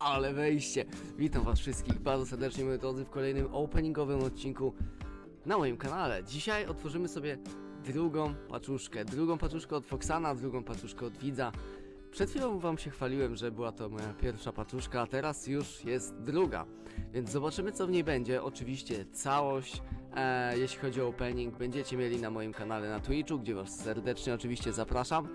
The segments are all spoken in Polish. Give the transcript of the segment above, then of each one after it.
ale wejście! Witam was wszystkich bardzo serdecznie moi drodzy w kolejnym openingowym odcinku na moim kanale. Dzisiaj otworzymy sobie drugą paczuszkę. Drugą paczuszkę od Foxana, drugą paczuszkę od Widza. Przed chwilą wam się chwaliłem, że była to moja pierwsza paczuszka, a teraz już jest druga. Więc zobaczymy co w niej będzie. Oczywiście całość, e, jeśli chodzi o opening, będziecie mieli na moim kanale na Twitchu, gdzie was serdecznie oczywiście zapraszam.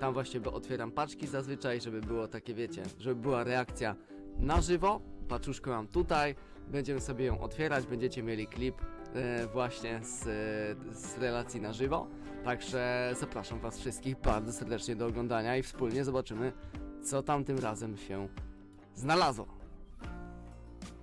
Tam właśnie otwieram paczki zazwyczaj, żeby było takie, wiecie, żeby była reakcja na żywo. Paczuszkę mam tutaj, będziemy sobie ją otwierać, będziecie mieli klip e, właśnie z, e, z relacji na żywo. Także zapraszam was wszystkich bardzo serdecznie do oglądania i wspólnie zobaczymy, co tam tym razem się znalazło.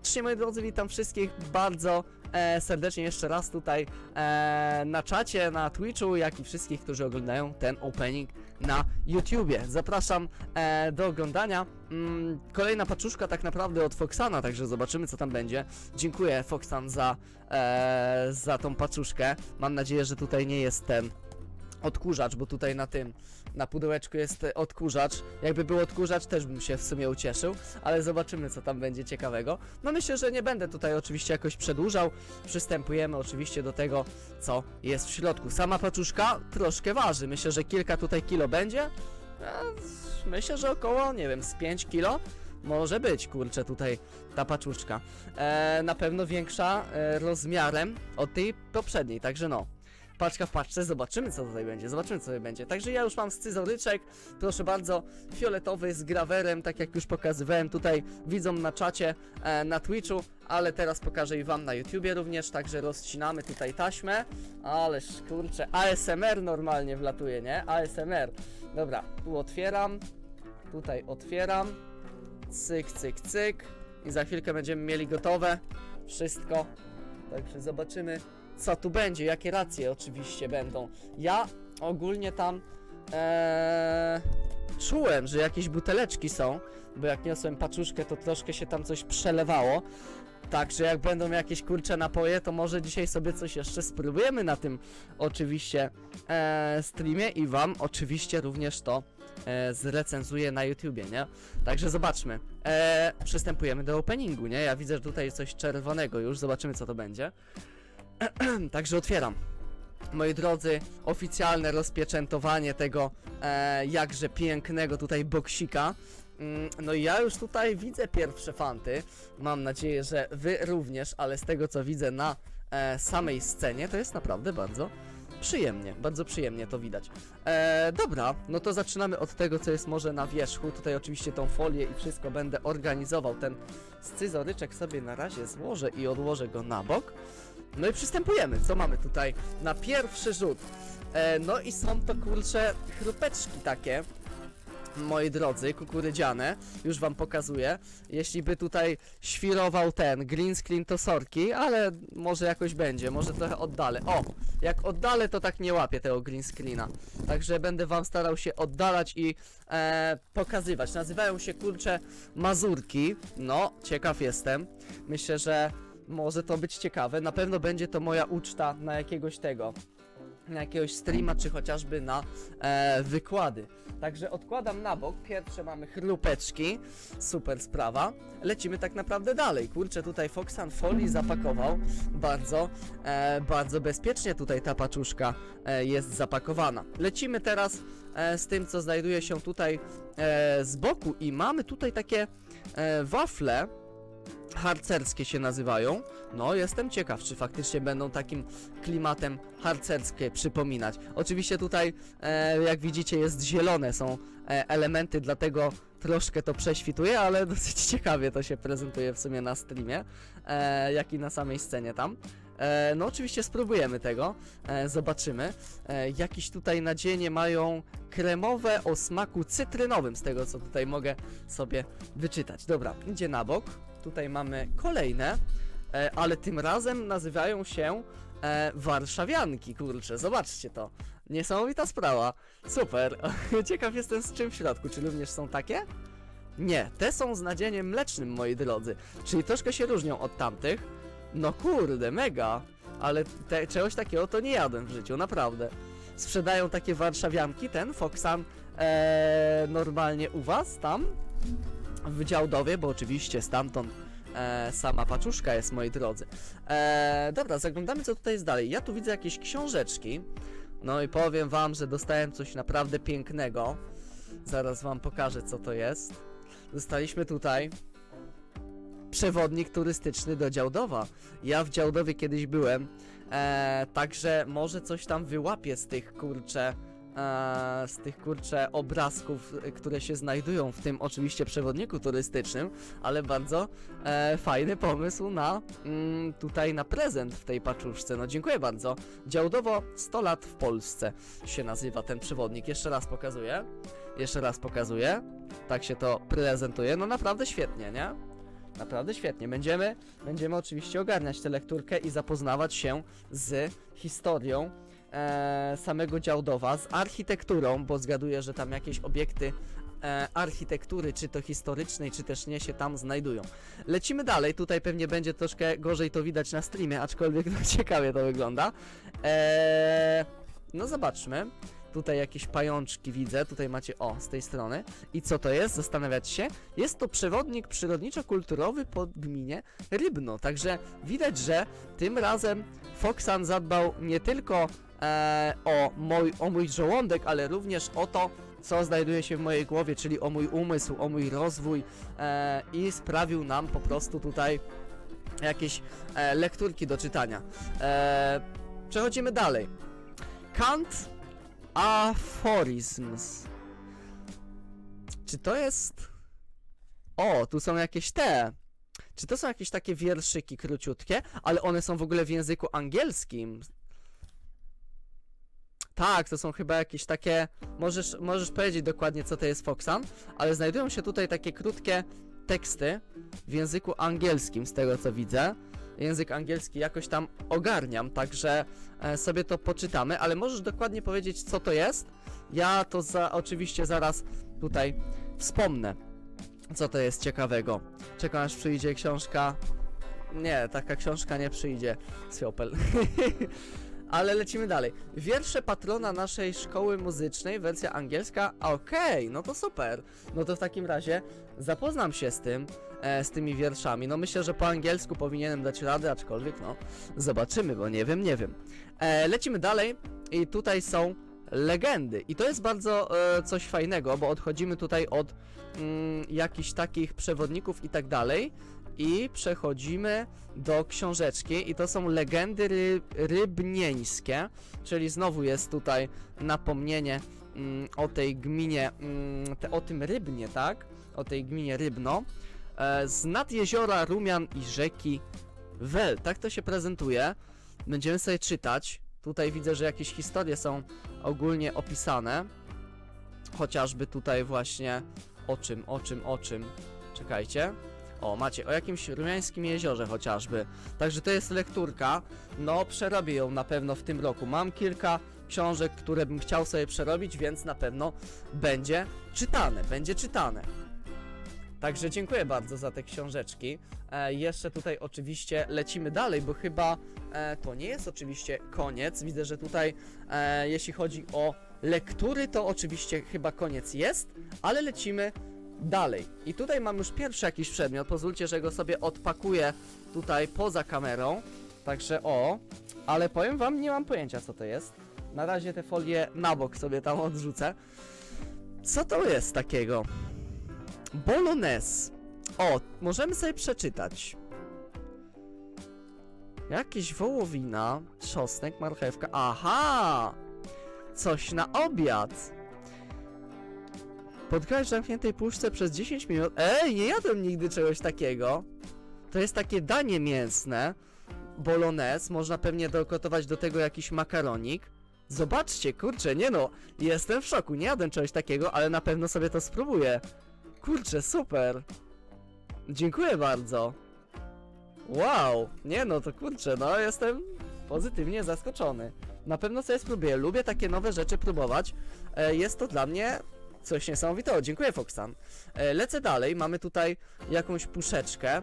Cześć moi drodzy, witam wszystkich bardzo e, serdecznie jeszcze raz tutaj e, na czacie, na Twitchu, jak i wszystkich, którzy oglądają ten opening na YouTubie. Zapraszam e, do oglądania. Mm, kolejna paczuszka tak naprawdę od Foxana, także zobaczymy co tam będzie. Dziękuję Foxan za, e, za tą paczuszkę. Mam nadzieję, że tutaj nie jest ten odkurzacz, bo tutaj na tym, na pudełeczku jest odkurzacz. Jakby był odkurzacz, też bym się w sumie ucieszył, ale zobaczymy, co tam będzie ciekawego. No myślę, że nie będę tutaj oczywiście jakoś przedłużał. Przystępujemy oczywiście do tego, co jest w środku. Sama paczuszka troszkę waży. Myślę, że kilka tutaj kilo będzie. Myślę, że około, nie wiem, z 5 kilo. Może być, kurczę, tutaj ta paczuszka. E, na pewno większa e, rozmiarem od tej poprzedniej, także no paczka w paczce, zobaczymy co tutaj będzie, zobaczymy co tutaj będzie. Także ja już mam scyzoryczek, proszę bardzo, fioletowy z grawerem, tak jak już pokazywałem tutaj widzom na czacie, e, na Twitchu, ale teraz pokażę i wam na YouTubie również, także rozcinamy tutaj taśmę, ależ kurczę, ASMR normalnie wlatuje, nie? ASMR. Dobra, tu otwieram, tutaj otwieram, cyk, cyk, cyk i za chwilkę będziemy mieli gotowe wszystko, także zobaczymy co tu będzie, jakie racje oczywiście będą. Ja ogólnie tam eee, czułem, że jakieś buteleczki są, bo jak niosłem paczuszkę, to troszkę się tam coś przelewało. Także jak będą jakieś kurcze napoje, to może dzisiaj sobie coś jeszcze spróbujemy na tym oczywiście e, streamie i wam oczywiście również to e, zrecenzuję na YouTubie, nie? Także zobaczmy. E, przystępujemy do openingu, nie? Ja widzę że tutaj coś czerwonego już, zobaczymy co to będzie. Także otwieram. Moi drodzy, oficjalne rozpieczętowanie tego e, jakże pięknego tutaj boksika. Mm, No i ja już tutaj widzę pierwsze fanty. Mam nadzieję, że wy również, ale z tego co widzę na e, samej scenie, to jest naprawdę bardzo przyjemnie, bardzo przyjemnie to widać. E, dobra, no to zaczynamy od tego, co jest może na wierzchu. Tutaj oczywiście tą folię i wszystko będę organizował. Ten scyzoryczek sobie na razie złożę i odłożę go na bok. No i przystępujemy. Co mamy tutaj na pierwszy rzut? E, no i są to kurcze chrupeczki takie. Moi drodzy, kukurydziane, już wam pokazuję. Jeśli by tutaj świrował ten green screen, to sorki, ale może jakoś będzie, może trochę oddalę. O, jak oddalę, to tak nie łapię tego green screena. Także będę wam starał się oddalać i e, pokazywać. Nazywają się kurcze mazurki. No, ciekaw jestem. Myślę, że może to być ciekawe. Na pewno będzie to moja uczta na jakiegoś tego. Na jakiegoś streama, czy chociażby na e, wykłady. Także odkładam na bok. Pierwsze mamy chrupeczki. Super sprawa. Lecimy tak naprawdę dalej. Kurczę, tutaj Foxan folii zapakował. Bardzo, e, bardzo bezpiecznie tutaj ta paczuszka e, jest zapakowana. Lecimy teraz e, z tym, co znajduje się tutaj e, z boku. I mamy tutaj takie e, wafle harcerskie się nazywają. No, jestem ciekaw, czy faktycznie będą takim klimatem harcerskie przypominać. Oczywiście tutaj, e, jak widzicie, jest zielone, są e, elementy, dlatego troszkę to prześwituje, ale dosyć ciekawie to się prezentuje w sumie na streamie, e, jak i na samej scenie tam. E, no oczywiście spróbujemy tego, e, zobaczymy. E, jakieś tutaj nadzienie mają kremowe o smaku cytrynowym, z tego co tutaj mogę sobie wyczytać. Dobra, idzie na bok. Tutaj mamy kolejne, e, ale tym razem nazywają się e, warszawianki, kurczę, zobaczcie to. Niesamowita sprawa. Super. Ciekaw jestem z czym w środku. Czy również są takie? Nie, te są z nadzieniem mlecznym, moi drodzy. Czyli troszkę się różnią od tamtych. No kurde, mega. Ale te, czegoś takiego to nie jadłem w życiu, naprawdę. Sprzedają takie warszawianki, ten Foxan, e, normalnie u was tam? W Działdowie, bo oczywiście stamtąd e, sama paczuszka jest, moi drodzy. E, dobra, zaglądamy co tutaj jest dalej. Ja tu widzę jakieś książeczki. No i powiem wam, że dostałem coś naprawdę pięknego. Zaraz wam pokażę co to jest. Dostaliśmy tutaj przewodnik turystyczny do Działdowa. Ja w Działdowie kiedyś byłem, e, także może coś tam wyłapię z tych kurcze, z tych kurcze obrazków, e, które się znajdują w tym oczywiście przewodniku turystycznym, ale bardzo e, fajny pomysł na mm, tutaj na prezent w tej paczuszce. No dziękuję bardzo. Działdowo 100 lat w Polsce się nazywa ten przewodnik. Jeszcze raz pokazuję. Jeszcze raz pokazuję. Tak się to prezentuje. No naprawdę świetnie, nie? Naprawdę świetnie. Będziemy, będziemy oczywiście ogarniać tę lekturkę i zapoznawać się z historią e, samego Działdowa, z architekturą, bo zgaduję, że tam jakieś obiekty e, architektury, czy to historycznej, czy też nie, się tam znajdują. Lecimy dalej. Tutaj pewnie będzie troszkę gorzej to widać na streamie, aczkolwiek no, ciekawie to wygląda. E, no zobaczmy. Tutaj jakieś pajączki widzę, tutaj macie, o, z tej strony. I co to jest? Zastanawiać się. Jest to przewodnik przyrodniczo-kulturowy po gminie Rybno, także widać, że tym razem Foxan zadbał nie tylko e, o, mój, o mój żołądek, ale również o to, co znajduje się w mojej głowie, czyli o mój umysł, o mój rozwój e, i sprawił nam po prostu tutaj jakieś e, lekturki do czytania. E, przechodzimy dalej. Kant Aphorisms. Czy to jest... O, tu są jakieś te. Czy to są jakieś takie wierszyki króciutkie, ale one są w ogóle w języku angielskim? Tak, to są chyba jakieś takie. Możesz, możesz powiedzieć dokładnie, co to jest Foxan, ale znajdują się tutaj takie krótkie teksty w języku angielskim, z tego co widzę. Język angielski jakoś tam ogarniam, także e, sobie to poczytamy, ale możesz dokładnie powiedzieć, co to jest? Ja to za, oczywiście zaraz tutaj wspomnę, co to jest ciekawego. Czekam aż przyjdzie książka. Nie, taka książka nie przyjdzie z Fiopel. Ale lecimy dalej. Wiersze patrona naszej szkoły muzycznej, wersja angielska. Okej, no to super. No to w takim razie zapoznam się z tym, e, z tymi wierszami. No myślę, że po angielsku powinienem dać radę, aczkolwiek no zobaczymy, bo nie wiem, nie wiem. E, lecimy dalej i tutaj są legendy. I to jest bardzo e, coś fajnego, bo odchodzimy tutaj od mm, jakichś takich przewodników i tak dalej i przechodzimy do książeczki i to są legendy ry rybnieńskie, czyli znowu jest tutaj napomnienie mm, o tej gminie, mm, te, o tym Rybnie, tak? O tej gminie Rybno. E, z nad jeziora Rumian i rzeki Wel, tak to się prezentuje. Będziemy sobie czytać. Tutaj widzę, że jakieś historie są ogólnie opisane. Chociażby tutaj właśnie o czym, o czym, o czym. Czekajcie. O, macie, o jakimś rumiańskim jeziorze chociażby. Także to jest lekturka. No, przerobię ją na pewno w tym roku. Mam kilka książek, które bym chciał sobie przerobić, więc na pewno będzie czytane, będzie czytane. Także dziękuję bardzo za te książeczki. E, jeszcze tutaj oczywiście lecimy dalej, bo chyba e, to nie jest oczywiście koniec. Widzę, że tutaj e, jeśli chodzi o lektury, to oczywiście chyba koniec jest, ale lecimy dalej. I tutaj mam już pierwszy jakiś przedmiot. Pozwólcie, że go sobie odpakuję tutaj poza kamerą. Także o, ale powiem wam, nie mam pojęcia co to jest. Na razie te folie na bok sobie tam odrzucę. Co to jest takiego? Bolognese. O, możemy sobie przeczytać. Jakieś wołowina, czosnek, marchewka. Aha! Coś na obiad. Podgrać w zamkniętej puszce przez 10 minut. Ej, nie jadłem nigdy czegoś takiego. To jest takie danie mięsne. Bolognese. Można pewnie dogotować do tego jakiś makaronik. Zobaczcie, kurczę, nie no. Jestem w szoku. Nie jadłem czegoś takiego, ale na pewno sobie to spróbuję. Kurczę, super. Dziękuję bardzo. Wow, nie no, to kurczę, no jestem pozytywnie zaskoczony. Na pewno sobie spróbuję. Lubię takie nowe rzeczy próbować. E, jest to dla mnie coś niesamowitego. Dziękuję, Foxan. E, lecę dalej. Mamy tutaj jakąś puszeczkę.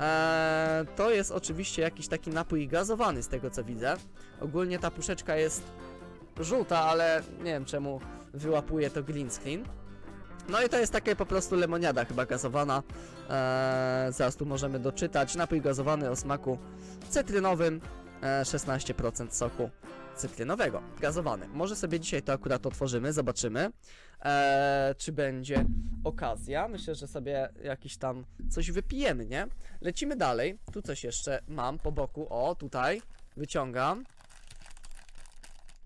E, to jest oczywiście jakiś taki napój gazowany, z tego co widzę. Ogólnie ta puszeczka jest żółta, ale nie wiem czemu wyłapuje to green screen. No i to jest takie po prostu lemoniada chyba gazowana. Eee, zaraz tu możemy doczytać. Napój gazowany o smaku cytrynowym. E, 16% soku cytrynowego, gazowany. Może sobie dzisiaj to akurat otworzymy, zobaczymy, e, czy będzie okazja. Myślę, że sobie jakiś tam coś wypijemy, nie? Lecimy dalej. Tu coś jeszcze mam po boku. O, tutaj wyciągam.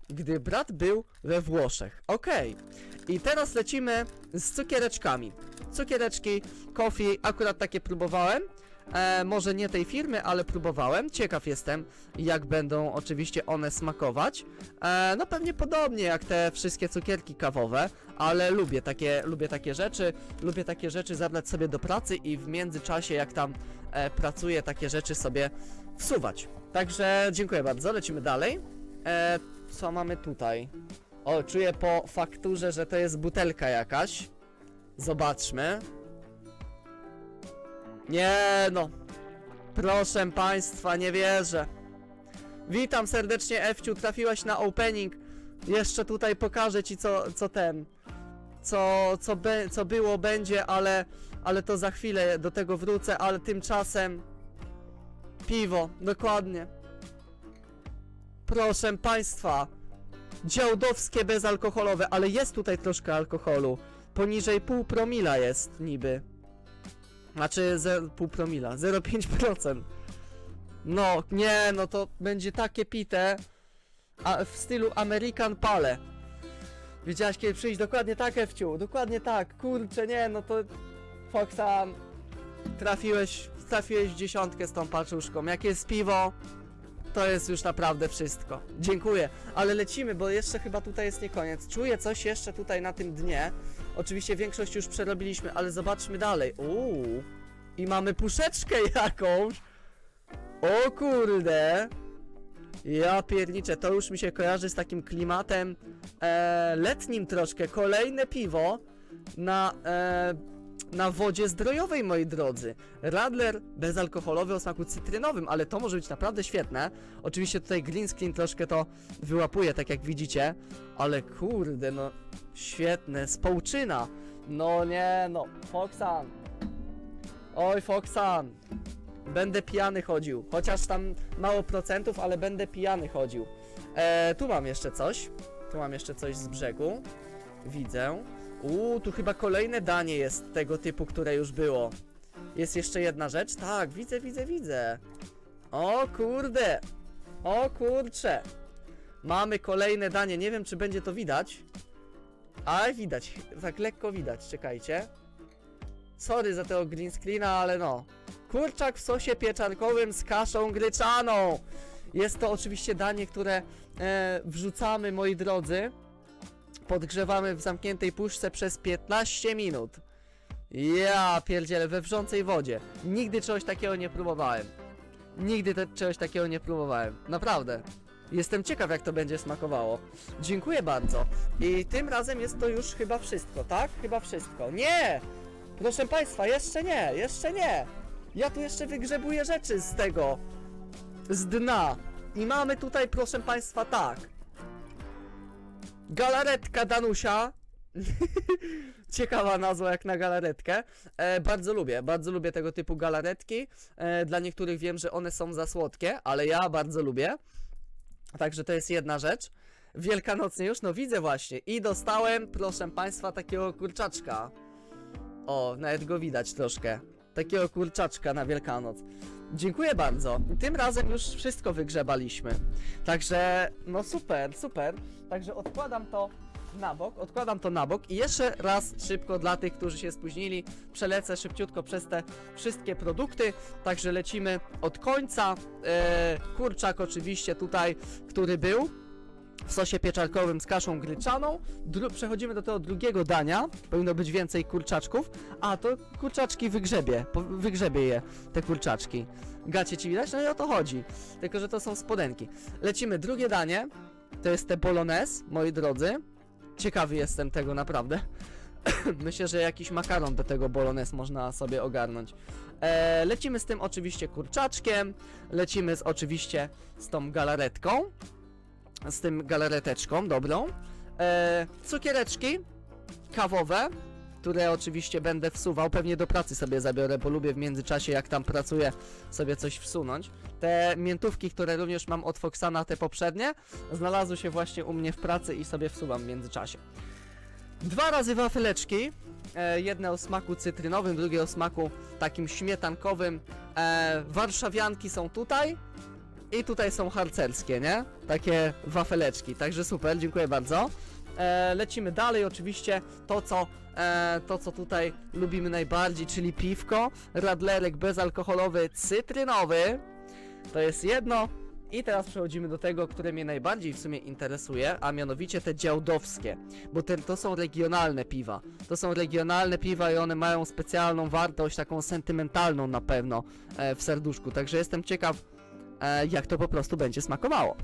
Gdy brat był we Włoszech. Okej. I teraz lecimy z cukiereczkami. Cukiereczki, coffee, akurat takie próbowałem. E, może nie tej firmy, ale próbowałem. Ciekaw jestem, jak będą oczywiście one smakować. E, no pewnie podobnie jak te wszystkie cukierki kawowe, ale lubię takie, lubię takie rzeczy. Lubię takie rzeczy zabrać sobie do pracy i w międzyczasie, jak tam e, pracuję, takie rzeczy sobie wsuwać. Także dziękuję bardzo, lecimy dalej. E, co mamy tutaj? O, czuję po fakturze, że to jest butelka jakaś. Zobaczmy. Nie no. Proszę państwa, nie wierzę. Witam serdecznie, Ewciu, trafiłaś na opening. Jeszcze tutaj pokażę ci, co, co ten. Co, co, be, co było, będzie, ale, ale to za chwilę do tego wrócę, ale tymczasem. Piwo, dokładnie. Proszę państwa. Działdowskie bezalkoholowe, ale jest tutaj troszkę alkoholu. Poniżej pół promila jest niby. Znaczy ze, pół promila, 0,5%. No, nie, no to będzie takie pite. A w stylu American Pale. Wiedziałaś kiedy przyjść? Dokładnie tak, Ewciu, dokładnie tak. Kurczę, nie, no to... Foxa, trafiłeś, trafiłeś w dziesiątkę z tą paczuszką. Jak jest piwo, to jest już naprawdę wszystko. Dziękuję, ale lecimy, bo jeszcze chyba tutaj jest nie koniec. Czuję coś jeszcze tutaj na tym dnie. Oczywiście większość już przerobiliśmy, ale zobaczmy dalej. Uuu. I mamy puszeczkę jakąś. O kurde. Ja pierniczę, to już mi się kojarzy z takim klimatem e, letnim troszkę. Kolejne piwo na, e, na wodzie zdrojowej, moi drodzy. Radler bezalkoholowy o smaku cytrynowym, ale to może być naprawdę świetne. Oczywiście tutaj green screen troszkę to wyłapuje, tak jak widzicie. Ale kurde, no świetne, społczyna. No nie, no, Foxan. Oj, Foxan. Będę pijany chodził. Chociaż tam mało procentów, ale będę pijany chodził. E, tu mam jeszcze coś. Tu mam jeszcze coś z brzegu. Widzę. Uuu, tu chyba kolejne danie jest tego typu, które już było. Jest jeszcze jedna rzecz? Tak, widzę, widzę, widzę. O kurde. O kurcze. Mamy kolejne danie. Nie wiem, czy będzie to widać. Ale widać. Tak lekko widać. Czekajcie. Sorry za tego green screena, ale no. Kurczak w sosie pieczarkowym z kaszą gryczaną. Jest to oczywiście danie, które e, wrzucamy, moi drodzy. Podgrzewamy w zamkniętej puszce przez 15 minut. Ja pierdzielę, we wrzącej wodzie. Nigdy czegoś takiego nie próbowałem. Nigdy te, czegoś takiego nie próbowałem. Naprawdę. Jestem ciekaw, jak to będzie smakowało. Dziękuję bardzo. I tym razem jest to już chyba wszystko, tak? Chyba wszystko. Nie! Proszę Państwa, jeszcze nie, jeszcze nie. Ja tu jeszcze wygrzebuję rzeczy z tego, z dna. I mamy tutaj, proszę Państwa, tak. Galaretka Danusia. Ciekawa nazwa jak na galaretkę. E, bardzo lubię, bardzo lubię tego typu galaretki. E, dla niektórych wiem, że one są za słodkie, ale ja bardzo lubię. Także to jest jedna rzecz. Wielkanocnie już, no widzę właśnie. I dostałem, proszę Państwa, takiego kurczaczka. O, nawet go widać troszkę. Takiego kurczaczka na Wielkanoc. Dziękuję bardzo. Tym razem już wszystko wygrzebaliśmy. Także, no super, super. Także odkładam to na bok, odkładam to na bok i jeszcze raz szybko dla tych, którzy się spóźnili, przelecę szybciutko przez te wszystkie produkty. Także lecimy od końca. E, kurczak oczywiście tutaj, który był w sosie pieczarkowym z kaszą gryczaną. Dru przechodzimy do tego drugiego dania. Powinno być więcej kurczaczków. A, to kurczaczki wygrzebie. Po wygrzebie je, te kurczaczki. Gacie ci widać? No i o to chodzi. Tylko, że to są spodenki. Lecimy, drugie danie. To jest te bolognese, moi drodzy. Ciekawy jestem tego naprawdę. Myślę, że jakiś makaron do tego bolognese można sobie ogarnąć. E, lecimy z tym oczywiście kurczaczkiem. Lecimy z, oczywiście z tą galaretką z tym galareteczką dobrą. E, cukiereczki kawowe. które oczywiście będę wsuwał, pewnie do pracy sobie zabiorę, bo lubię w międzyczasie jak tam pracuję sobie coś wsunąć. Te miętówki, które również mam od Foxana, te poprzednie, znalazły się właśnie u mnie w pracy i sobie wsuwam w międzyczasie. Dwa razy wafeleczki, e, jedne o smaku cytrynowym, drugie o smaku takim śmietankowym. E, warszawianki są tutaj i tutaj są harcerskie, nie? Takie wafeleczki, także super, dziękuję bardzo. E, lecimy dalej, oczywiście to co, e, to co tutaj lubimy najbardziej, czyli piwko, radlerek bezalkoholowy, cytrynowy, to jest jedno. I teraz przechodzimy do tego, które mnie najbardziej w sumie interesuje, a mianowicie te działdowskie, bo te, to są regionalne piwa. To są regionalne piwa i one mają specjalną wartość, taką sentymentalną na pewno e, w serduszku, także jestem ciekaw, jak to po prostu będzie smakowało.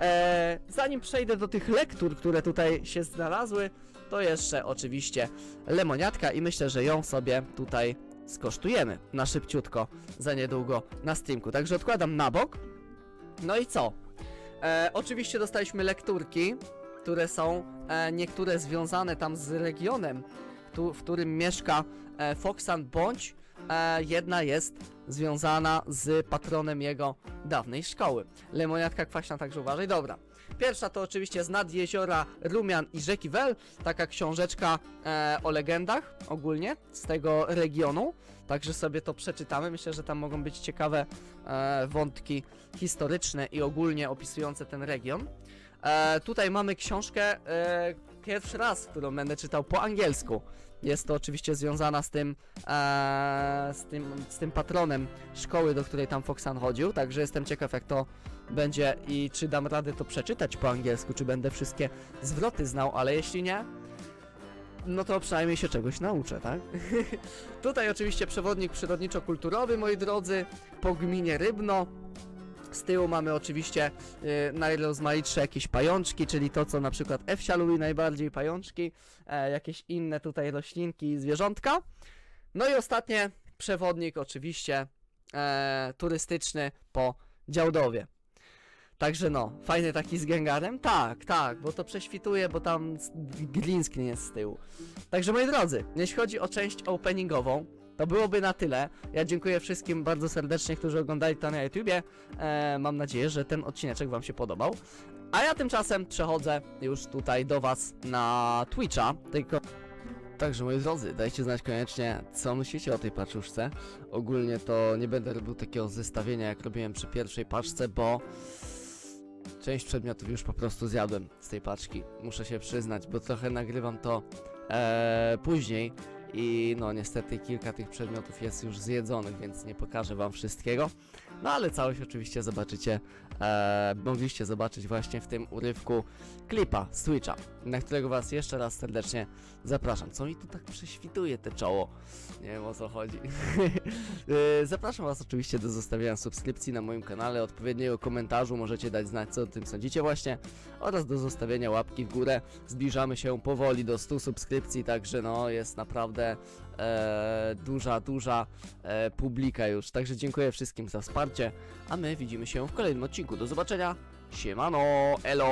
E, zanim przejdę do tych lektur, które tutaj się znalazły, to jeszcze oczywiście lemoniatka i myślę, że ją sobie tutaj skosztujemy na szybciutko za niedługo na streamku. Także odkładam na bok. No i co? E, oczywiście dostaliśmy lekturki, które są e, niektóre związane tam z regionem, w którym mieszka e, Foxan, bądź e, jedna jest związana z patronem jego dawnej szkoły. Lemoniatka kwaśna, także uważaj. Dobra. Pierwsza to oczywiście z nad jeziora Rumian i rzeki Wel, taka książeczka e, o legendach ogólnie z tego regionu. Także sobie to przeczytamy. Myślę, że tam mogą być ciekawe e, wątki historyczne i ogólnie opisujące ten region. E, tutaj mamy książkę e, pierwszy raz, którą będę czytał po angielsku. Jest to oczywiście związana z tym, e, z tym, z tym patronem szkoły, do której tam Foxan chodził, także jestem ciekaw jak to będzie i czy dam radę to przeczytać po angielsku, czy będę wszystkie zwroty znał, ale jeśli nie, no to przynajmniej się czegoś nauczę, tak? Tutaj oczywiście przewodnik przyrodniczo-kulturowy, moi drodzy, po gminie Rybno. Z tyłu mamy oczywiście y, najrozmaitsze jakieś pajączki, czyli to, co na przykład Ewsia lubi najbardziej, pajączki, e, jakieś inne tutaj roślinki zwierzątka. No i ostatnie, przewodnik oczywiście e, turystyczny po Działdowie. Także no, fajny taki z Gengarem? Tak, tak, bo to prześwituje, bo tam green screen jest z tyłu. Także moi drodzy, jeśli chodzi o część openingową, to byłoby na tyle. Ja dziękuję wszystkim bardzo serdecznie, którzy oglądali to na YouTubie. E, mam nadzieję, że ten odcineczek wam się podobał. A ja tymczasem przechodzę już tutaj do was na Twitcha, tylko... Także moi drodzy, dajcie znać koniecznie, co myślicie o tej paczuszce. Ogólnie to nie będę robił takiego zestawienia, jak robiłem przy pierwszej paczce, bo część przedmiotów już po prostu zjadłem z tej paczki. Muszę się przyznać, bo trochę nagrywam to e, później i no niestety kilka tych przedmiotów jest już zjedzonych, więc nie pokażę wam wszystkiego. No ale całość oczywiście zobaczycie, e, mogliście zobaczyć właśnie w tym urywku klipa z Twitcha, na którego was jeszcze raz serdecznie zapraszam. Co mi tu tak prześwituje te czoło? Nie wiem o co chodzi. E, Zapraszam Was oczywiście do zostawienia subskrypcji na moim kanale, odpowiedniego komentarzu, możecie dać znać co o tym sądzicie właśnie oraz do zostawienia łapki w górę. Zbliżamy się powoli do 100 subskrypcji, także no jest naprawdę e, duża, duża e, publika już. Także dziękuję wszystkim za wsparcie, a my widzimy się w kolejnym odcinku. Do zobaczenia. Siemano, elo!